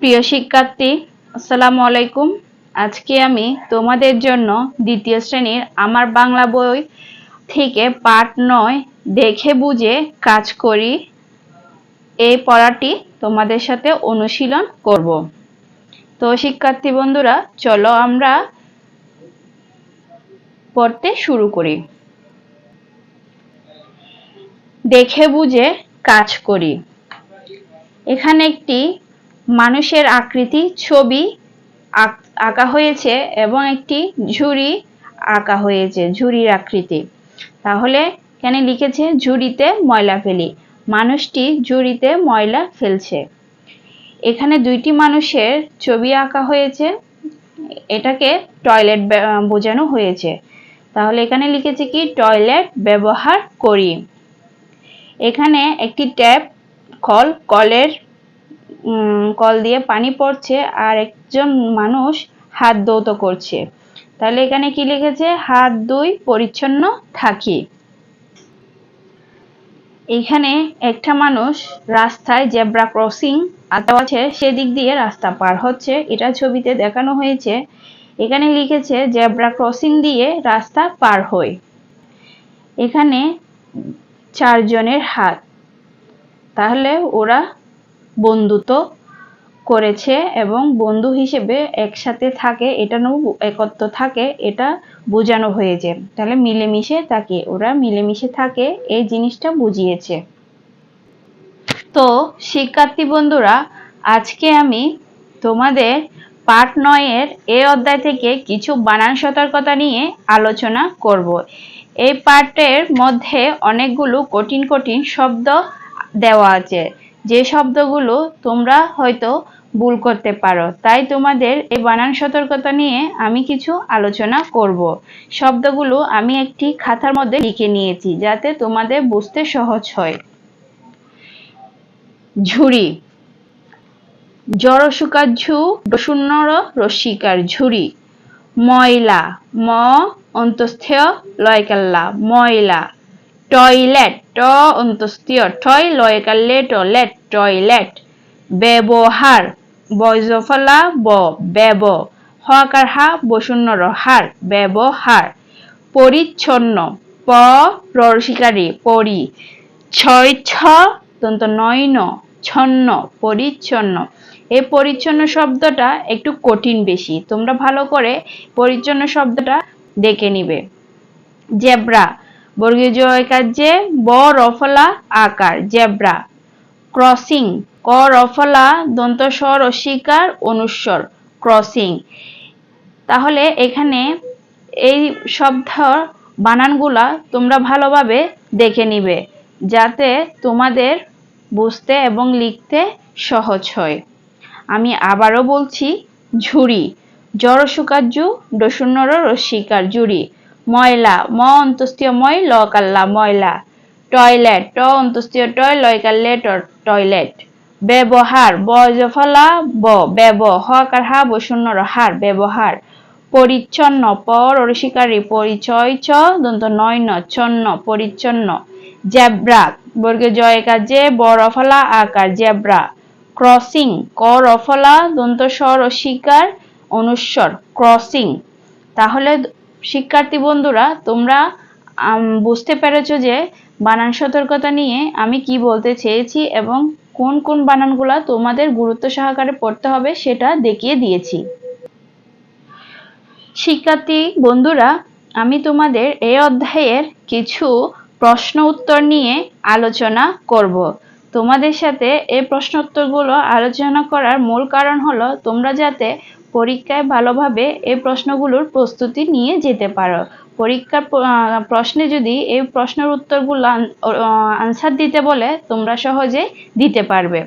প্রিয় শিক্ষার্থী, আসসালামু আলাইকুম। আজকে আমি তোমাদের জন্য দ্বিতীয় শ্রেণির আমার বাংলা বই থেকে পাঠ নয়, দেখে বুঝে কাজ করি। এই পড়াটি তোমাদের সাথে অনুশীলন করব। তো শিক্ষার্থী বন্ধুরা, চলো আমরা পড়তে শুরু করি। দেখে বুঝে কাজ করি। এখানে একটি মানুষের আকৃতি ছবি আঁক- হয়েছে এবং একটি ঝুড়ি আঁকা হয়েছে, ঝুড়ির আকৃতি। তাহলে এখানে লিখেছে, ঝুড়িতে ময়লা ফেলি। মানুষটি ঝুড়িতে ময়লা ফেলছে। এখানে দুইটি মানুষের ছবি আঁকা হয়েছে। এটাকে টয়লেট বোঝানো হয়েছে। তাহলে এখানে লিখেছে কি, টয়লেট ব্যবহার করি। এখানে একটি ট্যাপ কল, কলের কল দিয়ে পানি পড়ছে আর একজন মানুষ হাত দৌত করছে। তাহলে এখানে কি লিখেছে? হাত দুই পরিচ্ছন্ন থাকি। এখানে একটা মানুষ রাস্তায় জেব্রা ক্রসিং আছে, সেদিক দিয়ে রাস্তা পার হচ্ছে। এটা ছবিতে দেখানো হয়েছে। এখানে লিখেছে, জেব্রা ক্রসিং দিয়ে রাস্তা পার হয় এখানে চারজনের হাত। তাহলে ওরা বন্ধুত্ব করেছে এবং বন্ধু হিসেবে একসাথে থাকে, এটা নু একত্র থাকে, এটা বোঝানো হয়েছে। তাহলে মিলেমিশে থাকে ওরা মিলেমিশে থাকে, এই জিনিসটা বুঝিয়েছে। তো শিক্ষার্থী বন্ধুরা, আজকে আমি তোমাদের পাঠ নয়ের এই অধ্যায় থেকে কিছু বানান সতর্কতা নিয়ে আলোচনা করব। এই পাঠের মধ্যে অনেকগুলো কঠিন কঠিন শব্দ দেওয়া আছে। যে শব্দগুলো তোমরা হয়তো ভুল করতে পারো। তাই তোমাদের এই বানান সতর্কতা নিয়ে আমি কিছু আলোচনা করব। শব্দগুলো আমি একটি খাতার মধ্যে লিখে নিয়েছি যাতে তোমাদের বুঝতে সহজ হয়। ঝুড়ি। জড়সুকার ঝু শূন্যর রসিকার ঝুড়ি। ময়লা। ম অন্তস্থেয় লয়কাল্লা। ময়লা। টয়লেট, ট অন্তস্থীয় টয় লয়কাল্লে টয়লেট টয়লেট। ব্যবহার বয়জফলা ব ব্যব হকার হা বসুন্নর হার ব্যবহার পরিচ্ছন্ন প রসিকারি পরি ছয়, ছ তন্ত নয় ন ছন্ন পরিচ্ছন্ন এই পরিচ্ছন্ন শব্দটা একটু কঠিন বেশি। তোমরা ভালো করে পরিচ্ছন্ন শব্দটা দেখে নিবে। জেব্রা বর্গীয় জয়কার যে ব, রফলা, আকার, জেব্রা। ক্রসিং, ক, রফলা দন্ত স্বর অস্বীকার অনুস্বর, ক্রসিং। তাহলে এখানে এই শব্দ বানানগুলা তোমরা ভালোভাবে দেখে নিবে, যাতে তোমাদের বুঝতে এবং লিখতে সহজ হয়। আমি আবারও বলছি, ঝুড়ি, জড়সুকার্যু, ডসুন্নর রসিকার জুড়ি ময়লা, ম অন্তস্থীয় ময় ল কাল্লা, ময়লা। টয়লেট, ট অন্তস্থীয় টয় লয় কাল্লে টয়লেট। ব্যবহার বজফলা ব, ব্যব হকার হা বসুন্নর হার ব্যবহার পরিচ্ছন্ন পর রসিকারী পরিচয় ছ দন্ত নয় ন ছন্ন পরিচ্ছন্ন জেব্রা বর্গে জয় কাজে বরফলা আকার জেব্রা ক্রসিং ক রফলা দন্ত স্বর অস্বীকার অনুস্বর ক্রসিং তাহলে শিক্ষার্থী বন্ধুরা, তোমরা বুঝতে পেরেছ যে বানান সতর্কতা নিয়ে আমি কি বলতে চেয়েছি এবং কোন কোন বানানগুলা তোমাদের গুরুত্ব সহকারে পড়তে হবে সেটা দেখিয়ে দিয়েছি। শিক্ষার্থী বন্ধুরা, আমি তোমাদের এই অধ্যায়ের কিছু প্রশ্ন উত্তর নিয়ে আলোচনা করব। তোমাদের সাথে এই প্রশ্ন উত্তরগুলো আলোচনা করার মূল কারণ হলো, তোমরা যাতে পরীক্ষায় ভালোভাবে এই প্রশ্নগুলোর প্রস্তুতি নিয়ে যেতে পারো। পরীক্ষার প্রশ্নে যদি এই প্রশ্নের উত্তরগুলো আনসার দিতে বলে, তোমরা সহজে দিতে পারবে।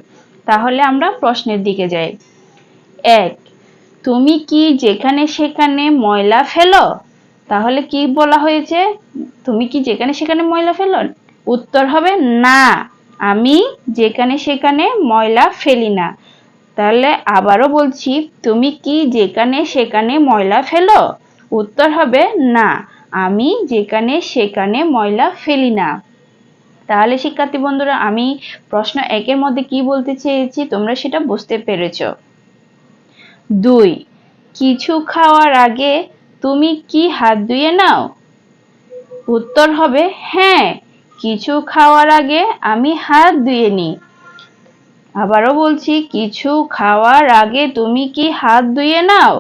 তাহলে আমরা প্রশ্নের দিকে যাই। এক, তুমি কি যেখানে সেখানে ময়লা ফেলো? তাহলে কি বলা হয়েছে? তুমি কি যেখানে সেখানে ময়লা ফেলো? উত্তর হবে না। আমি যেখানে সেখানে ময়লা ফেলি না। তাহলে আবারও বলছি, তুমি কি যেখানে সেখানে ময়লা ফেলো? উত্তর হবে না। আমি যেখানে সেখানে ময়লা ফেলি না। তাহলে শিক্ষার্থী বন্ধুরা, আমি প্রশ্ন একের মধ্যে কি বলতে চেয়েছি তোমরা সেটা বুঝতে পেরেছ। দুই, কিছু খাওয়ার আগে তুমি কি হাত ধুয়ে নাও? উত্তর হবে হ্যাঁ কিছু খাওয়ার আগে আমি হাত ধুয়ে নিই। আবারও বলছি, কিছু খাওয়ার আগে তুমি কি হাত ধুয়ে নাও?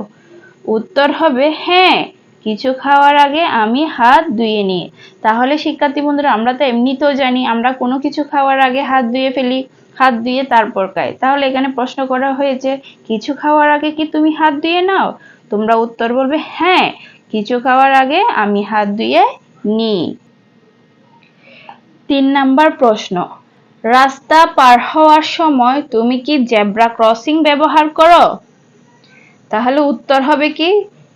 উত্তর হবে হ্যাঁ কিছু খাওয়ার আগে আমি হাত ধুয়ে নিই। তাহলে শিক্ষার্থী বন্ধুরা, আমরা তো এমনিতেও জানি, আমরা কোনো কিছু খাওয়ার আগে হাত ধুয়ে ফেলি, হাত ধুয়ে তারপর খাই। তাহলে এখানে প্রশ্ন করা হয়েছে, কিছু খাওয়ার আগে কি তুমি হাত ধুয়ে নাও? তোমরা উত্তর বলবে হ্যাঁ কিছু খাওয়ার আগে আমি হাত ধুয়ে নিই। তিন নাম্বার প্রশ্ন রাস্তা পার হওয়ার সময় তুমি কি জেব্রা ক্রসিং ব্যবহার করো? তাহলে উত্তর হবে কি?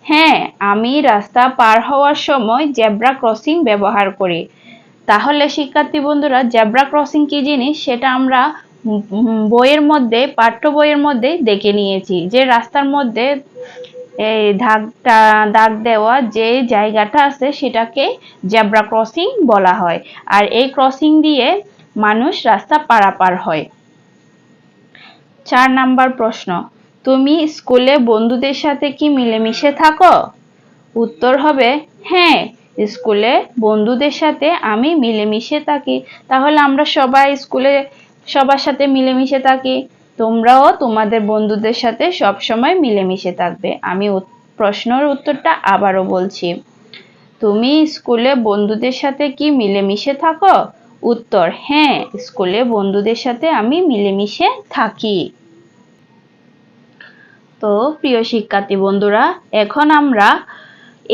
হ্যাঁ আমি রাস্তা পার হওয়ার সময় জেব্রা ক্রসিং ব্যবহার করি। তাহলে শিক্ষার্থী বন্ধুরা, জেব্রা ক্রসিং কি জিনিস? সেটা আমরা বইয়ের মধ্যে, পাঠ্য বইয়ের মধ্যে দেখে নিয়েছি যে রাস্তার মধ্যে এই দাগটা দাগ দেওয়া যে জায়গাটা আছে সেটাকে জেব্রা ক্রসিং বলা হয়। আর এই ক্রসিং দিয়ে মানুষ রাস্তা পারাপার হয়। চার নাম্বার প্রশ্ন, তুমি স্কুলে বন্ধুদের সাথে কি মিলেমিশে থাকো? উত্তর হবে হ্যাঁ স্কুলে বন্ধুদের সাথে আমি মিলেমিশে থাকি। তাহলে আমরা সবাই স্কুলে সবার সাথে মিলেমিশে থাকি। তোমরাও তোমাদের বন্ধুদের সাথে সব সময় মিলেমিশে থাকবে। আমি প্রশ্নের উত্তরটা আবারও বলছি। তুমি স্কুলে বন্ধুদের সাথে কি মিলেমিশে থাকো? উত্তর হ্যাঁ স্কুলে বন্ধুদের সাথে আমি মিলেমিশে থাকি। তো প্রিয় শিক্ষার্থী বন্ধুরা, এখন আমরা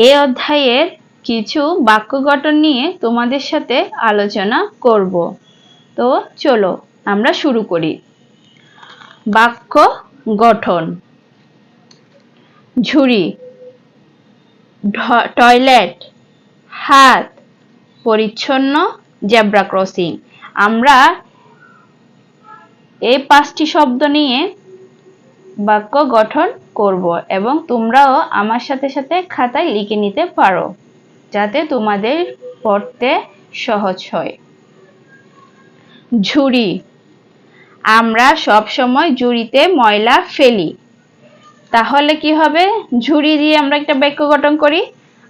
এ অধ্যায়ের কিছু বাক্য গঠন নিয়ে তোমাদের সাথে আলোচনা করব। তো চলো, আমরা শুরু করি। বাক্য গঠন। ঝুড়ি টয়লেট, হাত, পরিচ্ছন্ন জেব্রা ক্রসিং। আমরা এই পাঁচটি শব্দ নিয়ে বাক্য গঠন করব এবং তোমরাও আমার সাথে সাথে খাতায় লিখে নিতে পারো, যাতে তোমাদের পড়তে সহজ হয়। ঝুড়ি। আমরা সব সময় ঝুড়িতে ময়লা ফেলি। তাহলে কি হবে? ঝুড়ি দিয়ে আমরা একটা বাক্য গঠন করি।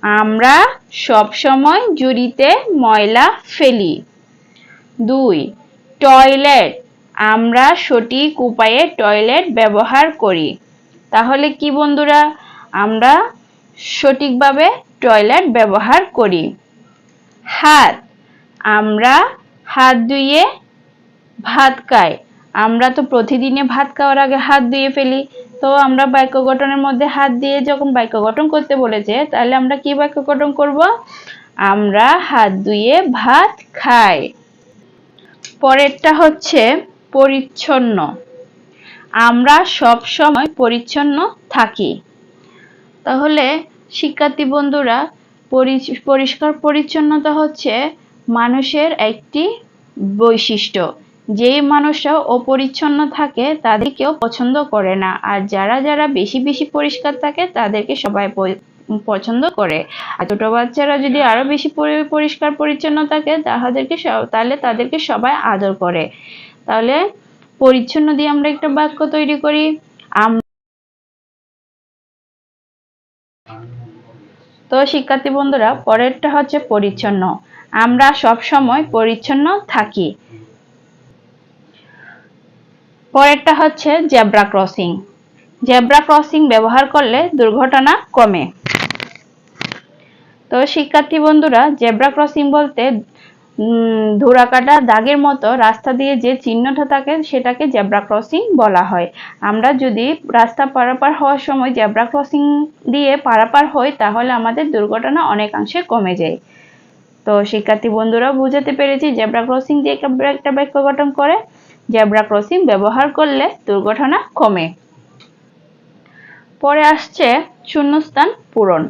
আমরা সব সময় ঝুড়িতে ময়লা ফেলি। দুই, টয়লেট। আমরা সঠিক উপায়ে টয়লেট ব্যবহার করি। তাহলে কি বন্ধুরা? আমরা সঠিকভাবে টয়লেট ব্যবহার করি। হাত। আমরা হাত ধুয়ে ভাত খাই। আমরা তো প্রতিদিনে ভাত খাওয়ার আগে হাত ধুয়ে ফেলি। তো আমরা বাক্য গঠনের মধ্যে হাত দিয়ে যখন বাক্য গঠন করতে বলেছে, তাহলে আমরা কি বাক্য গঠন করব? আমরা হাত ধুয়ে ভাত খাই। পরেরটা হচ্ছে পরিচ্ছন্ন। আমরা সব সময় পরিচ্ছন্ন থাকি। তাহলে শিক্ষার্থী বন্ধুরা পরিষ্কার পরিচ্ছন্নতা হচ্ছে মানুষের একটি বৈশিষ্ট্য। যেই মানুষরা অপরিচ্ছন্ন থাকে তাদের কেউ পছন্দ করে না। আর যারা যারা বেশি বেশি পরিষ্কার থাকে, তাদেরকে সবাই পছন্দ করে। আর ছোট বাচ্চারা যদি আরও বেশি পরিষ্কার, পরিচ্ছন্ন থাকে, তাহাদেরকে তাহলে তাদেরকে সবাই আদর করে। তাহলে পরিচ্ছন্ন দিয়ে আমরা একটা বাক্য তৈরি করি তো শিক্ষার্থী বন্ধুরা, পরেরটা হচ্ছে পরিচ্ছন্ন। আমরা সব সময় পরিচ্ছন্ন থাকি। পরেরটা হচ্ছে জেব্রা ক্রসিং। জেব্রা ক্রসিং ব্যবহার করলে দুর্ঘটনা কমে। তো শিক্ষার্থী বন্ধুরা, জেব্রা ক্রসিং বলতে ধুরাকাটা দাগের মতো রাস্তা দিয়ে যে চিহ্নটা থাকে, সেটাকে জেব্রা ক্রসিং বলা হয়। আমরা যদি রাস্তা পারাপার হওয়ার সময় জেব্রা ক্রসিং দিয়ে পারাপার হই, তাহলে আমাদের দুর্ঘটনা অনেকাংশে কমে যায়। তো শিক্ষার্থী বন্ধুরা বুঝাতে পেরেছি জেব্রা ক্রসিং দিয়ে একটা বাক্য গঠন করে। জেব্রা ক্রসিং ব্যবহার করলে দুর্ঘটনা কমে। পরে আসছে শূন্যস্থান পূরণ।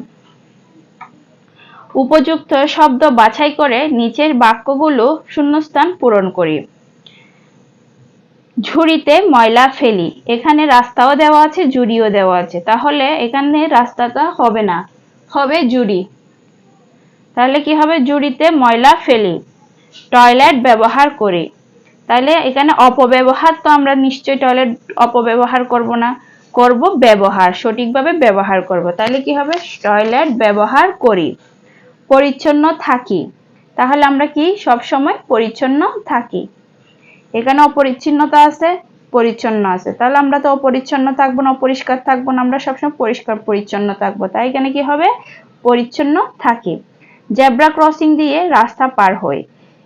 উপযুক্ত শব্দ বাছাই করে নিচের বাক্যগুলো শূন্যস্থান পূরণ করি। ঝুড়িতে ময়লা ফেলি। এখানে রাস্তাও দেওয়া আছে, জুড়িও দেওয়া আছে। তাহলে এখানে রাস্তাটা হবে না, হবে জুড়ি। তাহলে কি হবে? জুড়িতে ময়লা ফেলি। টয়লেট ব্যবহার করি। তাহলে এখানে অপব্যবহার তো আমরা নিশ্চয়ই টয়লেট অপব্যবহার করব না, করব ব্যবহার, সঠিকভাবে ব্যবহার করব। তাহলে কি হবে? টয়লেট ব্যবহার করি, পরিচ্ছন্ন থাকি। তাহলে আমরা কি? সব সময় পরিচ্ছন্ন থাকি। এখানে অপরিচ্ছন্নতা আছে, পরিচ্ছন্ন আছে। তাহলে আমরা তো অপরিচ্ছন্ন থাকব না, অপরিষ্কার থাকব না, আমরা সবসময় পরিষ্কার, পরিচ্ছন্ন থাকব। তাই এখানে কি হবে? পরিচ্ছন্ন থাকি। জেব্রা ক্রসিং দিয়ে রাস্তা পার হই।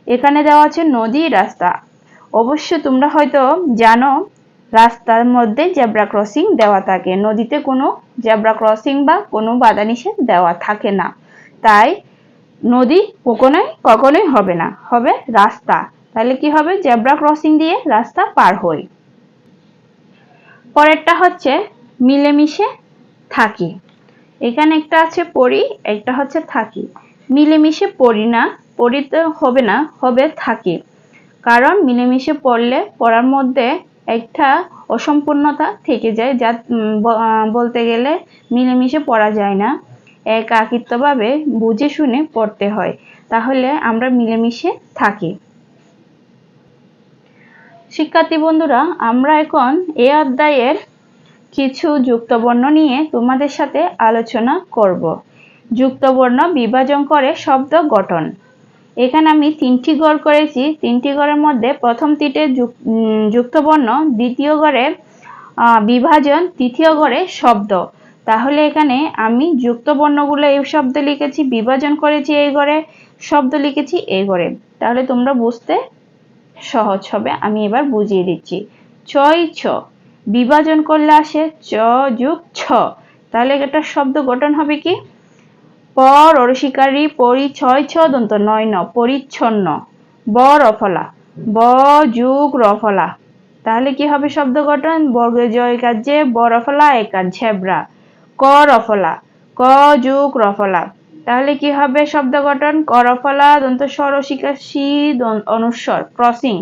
এখানে দেওয়া আছে নদী রাস্তা। অবশ্য তোমরা হয়তো জানো, রাস্তার মধ্যে জেব্রা ক্রসিং দেওয়া থাকে। নদীতে কোনো জেব্রা ক্রসিং বা কোনো বাধা নিষেধ দেওয়া থাকে না। তাই নদী কখনোই কখনোই হবে না, হবে রাস্তা। তাহলে কি হবে? জেব্রা ক্রসিং দিয়ে রাস্তা পার হই। পরেরটা হচ্ছে মিলেমিশে থাকি। এখানে একটা আছে পড়ি, একটা হচ্ছে থাকি। মিলেমিশে পড়ি না পড়িতে হবে না, হবে থাকি। কারণ মিলেমিশে পড়লে, পড়ার মধ্যে একটা অসম্পূর্ণতা থেকে যায় যা বলতে গেলে মিলেমিশে পড়া যায় না। একাকিত্বভাবে বুঝে শুনে পড়তে হয়। তাহলে আমরা মিলেমিশে থাকি। শিক্ষার্থী বন্ধুরা, আমরা এখন এ অধ্যায়ের কিছু যুক্তবর্ণ নিয়ে তোমাদের সাথে আলোচনা করব। যুক্তবর্ণ বিভাজন করে শব্দ গঠন। এখানে আমি তিনটি গড় করেছি। তিনটি গড়ের মধ্যে প্রথম তিনটে যুক্তবর্ণ, দ্বিতীয় গড়ে বিভাজন, তৃতীয় গড়ে শব্দ। তাহলে এখানে আমি যুক্ত বর্ণগুলো এই শব্দ লিখেছি, বিভাজন করেছি এই ঘরে শব্দ লিখেছি এই ঘরে তাহলে তোমরা বুঝতে সহজ হবে, আমি এবার বুঝিয়ে দিচ্ছি। ছয় ছ, বিভাজন করলে আসে চ যুগ ছ। তাহলে এটা শব্দ গঠন হবে কি? পর অরসিকারী দন্ত নয় ন পরিচ্ছন্ন। ব রফলা। ব যুগ রফলা। তাহলে কি হবে শব্দ গঠন? বর্গের জয় কাজে ব রফলা একার ঝেবরা ক রফলা। ক যুগ রফলা। তাহলে কি হবে শব্দ গঠন? করফলা দন্ত স্বরসিকা সি অনুস্বর ক্রসিং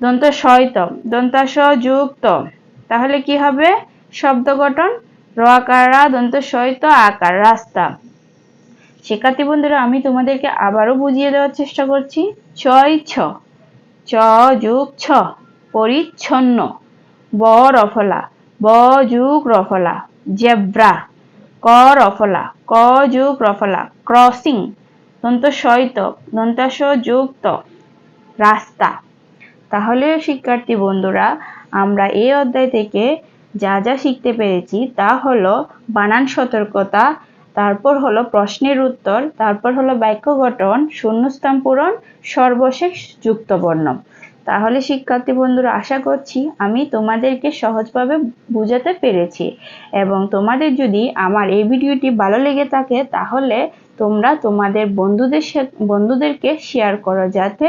দন্ত শয়ত দন্তাস যুক্ত। তাহলে কি হবে শব্দ গঠন? র আকারা দন্ত শয়ত আকার, রাস্তা। শিক্ষার্থী বন্ধুরা, আমি তোমাদেরকে আবারও বুঝিয়ে দেওয়ার চেষ্টা করছি। ছয় ছ। চ যুগ ছ। পরিচ্ছন্ন। ব রফলা। ব যুগ রফলা। জেব্রা। ক রফলা। ক যুগ রফলা। ক্রসিং। দন্ত শৈত দন্তাস যুক্ত রাস্তা। তাহলে শিক্ষার্থী বন্ধুরা, আমরা এই অধ্যায় থেকে যা যা শিখতে পেরেছি তা হলো বানান সতর্কতা তারপর হলো প্রশ্নের উত্তর, তারপর হলো বাক্য গঠন, শূন্যস্থান পূরণ, সর্বশেষ যুক্তবর্ণ তাহলে শিক্ষার্থী বন্ধুরা, আশা করছি আমি তোমাদেরকে সহজভাবে বুঝাতে পেরেছি এবং তোমাদের যদি আমার এই ভিডিওটি ভালো লেগে থাকে, তাহলে তোমরা তোমাদের বন্ধুদের বন্ধুদেরকে শেয়ার করো যাতে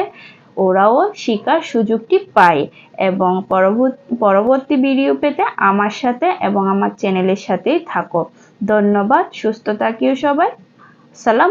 ওরাও শেখার সুযোগটি পায় এবং পরবর্তী ভিডিও পেতে আমার সাথে এবং আমার চ্যানেলের সাথেই থাকো। ধন্যবাদ সুস্থ থাকিও সবাই। সালাম